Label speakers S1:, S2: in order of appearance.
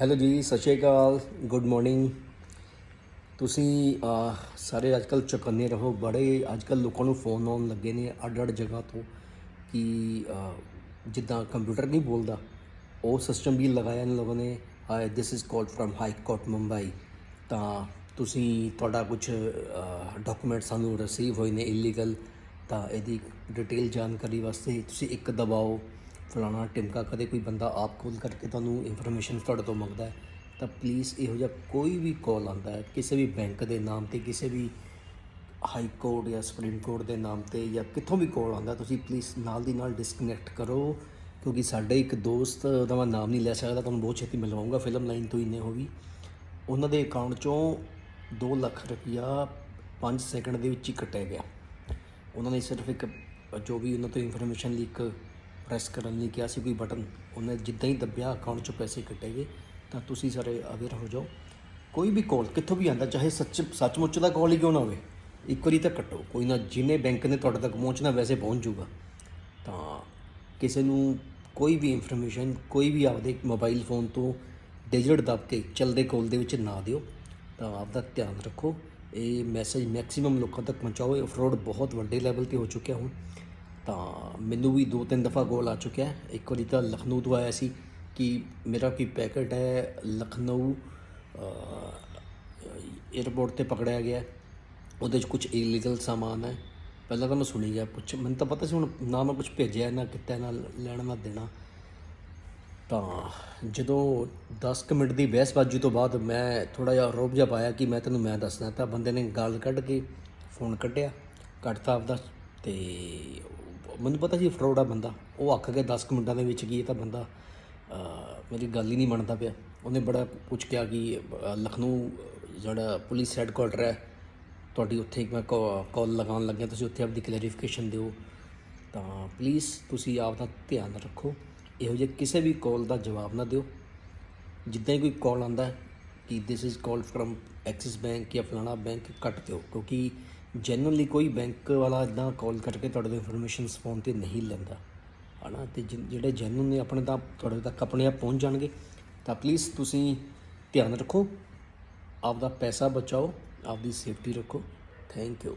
S1: Hello ਜੀ ਸਤਿ ਸ਼੍ਰੀ ਅਕਾਲ good morning. ਤੁਸੀਂ ਅਹ, ਸਾਰੇ ਅੱਜਕੱਲ ਚੁਕੰਨੇ ਰਹੋ ਬੜੇ ਅੱਜਕੱਲ ਲੋਕਾਂ ਨੂੰ ਫੋਨ ਆਉਣ ਲੱਗੇ ਨੇ ਅੱਡ ਅੱਡ ਜਗ੍ਹਾ ਤੋਂ ਕਿ ਜਿੱਦਾਂ ਕੰਪਿਊਟਰ ਨਹੀਂ ਬੋਲਦਾ ਉਹ ਸਿਸਟਮ ਵੀ ਲਗਾਇਆ ਇਹਨਾਂ ਲੋਕਾਂ ਨੇ। Hi this is called from high court Mumbai ਤਾਂ ਤੁਸੀਂ ਤੁਹਾਡਾ ਕੁਝ ਡਾਕੂਮੈਂਟ ਸਾਨੂੰ ਰਿਸੀਵ ਹੋਏ ਨੇ ਇਲੀਗਲ ਤਾਂ ਇਹਦੀ ਡਿਟੇਲ ਜਾਣਕਾਰੀ ਵਾਸਤੇ ਤੁਸੀਂ ਇੱਕ ਦਬਾਓ। ਫਲਾਣਾ ਟਿਮਕਾ ਕਦੇ ਕੋਈ ਬੰਦਾ ਆਪ ਕੋਲ ਕਰਕੇ ਤੁਹਾਨੂੰ ਇਨਫੋਰਮੇਸ਼ਨ ਤੁਹਾਡੇ ਤੋਂ ਮੰਗਦਾ ਹੈ, ਤਾਂ ਪਲੀਜ਼ ਇਹੋ ਜਿਹਾ ਕੋਈ ਵੀ ਕਾਲ ਆਂਦਾ ਹੈ, ਕਿਸੇ ਵੀ ਬੈਂਕ ਦੇ ਨਾਮ ਤੇ, ਕਿਸੇ ਵੀ ਹਾਈ ਕੋਰਟ ਜਾਂ ਸੁਪਰੀਮ ਕੋਰਟ ਦੇ ਨਾਮ ਤੇ ਜਾਂ ਕਿੱਥੋਂ ਵੀ ਕਾਲ ਆਂਦਾ ਤੁਸੀਂ ਪਲੀਜ਼ ਨਾਲ ਦੀ ਨਾਲ ਡਿਸਕਨੈਕਟ ਕਰੋ, ਕਿਉਂਕਿ ਸਾਡੇ ਇੱਕ ਦੋਸਤ ਦਾ ਮੈਂ ਨਾਮ ਨਹੀਂ ਲੈ ਸਕਦਾ, ਤੁਹਾਨੂੰ ਬਹੁਤ ਛੇਤੀ ਮਿਲਵਾਉਂਗਾ ਫਿਲਮ ਲਾਈਨ ਤੋਂ ਹੀ ਨੇ ਉਹ ਵੀ ਉਹਨਾਂ ਦੇ ਅਕਾਊਂਟ ਚੋਂ 2 ਲੱਖ ਰੁਪਇਆ 5 ਸੈਕਿੰਡ ਦੇ ਵਿੱਚ ਹੀ ਕੱਟਿਆ ਗਿਆ। ਉਹਨਾਂ ਨੇ ਸਿਰਫ ਇੱਕ, ਜੋ ਵੀ ਉਹਨਾਂ ਤੋਂ ਇਨਫੋਰਮੇਸ਼ਨ ਲੀਕ ਪ੍ਰੈਸ ਕਰਨ ਲਈ ਕਿਹਾ ਸੀ ਕੋਈ ਬਟਨ ਉਹਨੇ ਜਿੱਦਾਂ ਹੀ ਦੱਬਿਆ ਅਕਾਊਂਟ 'ਚੋਂ ਪੈਸੇ ਕੱਟੇ ਗਏ ਤਾਂ ਤੁਸੀਂ ਸਾਰੇ ਅਵੇਅਰ ਹੋ ਜਾਓ। ਕੋਈ ਵੀ ਕਾਲ ਕਿੱਥੋਂ ਵੀ ਆਂਦਾ ਚਾਹੇ ਸੱਚ, ਸੱਚਮੁੱਚ ਦਾ ਕਾਲ ਹੀ ਕਿਉਂ ਨਾ ਹੋਵੇ, ਇੱਕ ਵਾਰੀ ਤਾਂ ਕੱਟੋ। ਕੋਈ ਨਾ ਜਿਹਨੇ ਬੈਂਕ ਨੇ ਤੁਹਾਡੇ ਤੱਕ ਪਹੁੰਚਣਾ, ਵੈਸੇ ਪਹੁੰਚ ਜਾਊਗਾ। ਤਾਂ ਕਿਸੇ ਨੂੰ ਕੋਈ ਵੀ ਇਨਫੋਰਮੇਸ਼ਨ ਕੋਈ ਵੀ ਆਪਦੇ ਮੋਬਾਈਲ ਫੋਨ ਤੋਂ ਡਿਜਿਟ ਦੱਬ ਕੇ ਚਲਦੇ ਕਾਲ ਦੇ ਵਿੱਚ ਨਾ ਦਿਓ, ਤਾਂ ਆਪਦਾ ਧਿਆਨ ਰੱਖੋ। ਇਹ ਮੈਸੇਜ ਮੈਕਸਿਮਮ ਲੋਕਾਂ ਤੱਕ ਪਹੁੰਚਾਓ। ਇਹ ਫਰੋਡ ਬਹੁਤ ਵੱਡੇ ਲੈਵਲ ਤੇ ਹੋ ਚੁੱਕਿਆ ਹੁਣ। ਤਾਂ ਮੈਨੂੰ ਵੀ ਦੋ ਤਿੰਨ ਦਫਾ ਗੋਲ ਆ ਚੁੱਕਿਆ ਹੈ। ਇੱਕ ਵਾਰੀ ਤਾਂ ਲਖਨਊ ਤੋਂ ਆਇਆ ਸੀ ਕਿ ਮੇਰਾ ਕੋਈ ਪੈਕਟ ਹੈ ਲਖਨਊ 에ਅਰਪੋਰਟ ਤੇ ਪਕੜਿਆ ਗਿਆ ਉਹਦੇ 'ਚ ਕੁਝ ਇਲੀਗਲ ਸਾਮਾਨ ਹੈ। ਪਹਿਲਾਂ ਤਾਂ ਮੈਂ ਸੁਣੀ ਗਿਆ, ਪੁੱਛ, ਮੈਨੂੰ ਤਾਂ ਪਤਾ ਸੀ ਹੁਣ ਨਾ ਮੈਂ ਕੁਝ ਭੇਜਿਆ, ਨਾ ਕਿਤੇ, ਨਾ ਲੈਣਾ, ਨਾ ਦੇਣਾ। ਤਾਂ ਜਦੋਂ 10 ਕੁ ਮਿੰਟ ਦੀ ਬਹਿਸਬਾਜ਼ੀ ਤੋਂ ਬਾਅਦ ਮੈਂ ਥੋੜਾ ਜਿਹਾ ਰੋਬ ਜਿਹਾ ਪਾਇਆ ਕਿ ਮੈਂ ਤੈਨੂੰ ਮੈਂ ਦੱਸਣਾ ਤਾਂ ਬੰਦੇ ਨੇ ਗੱਲ ਕੱਢ ਕੇ ਫੋਨ ਕੱਢਿਆ ਕੱਟਤਾ ਆਪਦਾ ਤੇ ਮੈਨੂੰ ਪਤਾ ਸੀ ਫਰੋਡ ਆ ਬੰਦਾ। ਉਹ ਆਖ ਕੇ 10 ਕੁ ਮਿੰਟਾਂ ਦੇ ਵਿੱਚ ਕੀ ਤਾਂ ਬੰਦਾ। ਮੇਰੀ ਗੱਲ ਹੀ ਨਹੀਂ ਮੰਨਦਾ ਪਿਆ। ਉਹਨੇ ਬੜਾ ਪੁੱਛ ਕਿਹਾ ਕਿ ਲਖਨਊ ਜਿਹੜਾ ਪੁਲਿਸ ਹੈੱਡਕੁਆਟਰ ਹੈ, ਤੁਹਾਡੀ ਉੱਥੇ ਇੱਕ ਮੈਂ ਕਾਲ ਲਗਾਉਣ ਲੱਗਿਆ। ਤੁਸੀਂ ਉੱਥੇ ਆਪਦੀ ਕਲੈਰੀਫਿਕੇਸ਼ਨ ਦਿਓ। ਤਾਂ ਪਲੀਜ਼ ਤੁਸੀਂ ਆਪ ਦਾ ਧਿਆਨ ਰੱਖੋ। ਇਹੋ ਜਿਹੇ ਕਿਸੇ ਵੀ ਕਾਲ ਦਾ ਜਵਾਬ ਨਾ ਦਿਓ। ਜਿੱਦਾਂ ਹੀ ਕੋਈ ਕਾਲ ਆਂਦਾ ਕਿ this is call from Axis bank ਜਾਂ ਫਲਾਣਾ ਬੈਂਕ ਕੱਟ ਦਿਓ। ਕਿਉਂਕਿ ਜੈਨੂਅਲੀ ਕੋਈ ਬੈਂਕ ਵਾਲਾ ਇਦਾਂ ਕਾਲ ਕਰਕੇ ਤੁਹਾਡੇ ਤੋਂ ਇਨਫੋਰਮੇਸ਼ਨ ਫੋਨ ਤੇ ਨਹੀਂ ਲੈਂਦਾ। ਹਨਾ? ਤੇ ਜਿ- ਜਿਹੜੇ ਜੈਨੂਅਲ ਨੇ ਆਪਣੇ ਤਾਂ ਤੁਹਾਡੇ ਤੱਕ ਆਪਣੇ ਆਪ ਪਹੁੰਚ ਜਾਣਗੇ। ਤਾਂ ਪਲੀਜ਼ ਤੁਸੀਂ ਧਿਆਨ ਰੱਖੋ। ਆਪਦਾ ਪੈਸਾ ਬਚਾਓ। ਆਪਦੀ ਸੇਫਟੀ ਰੱਖੋ। Thank you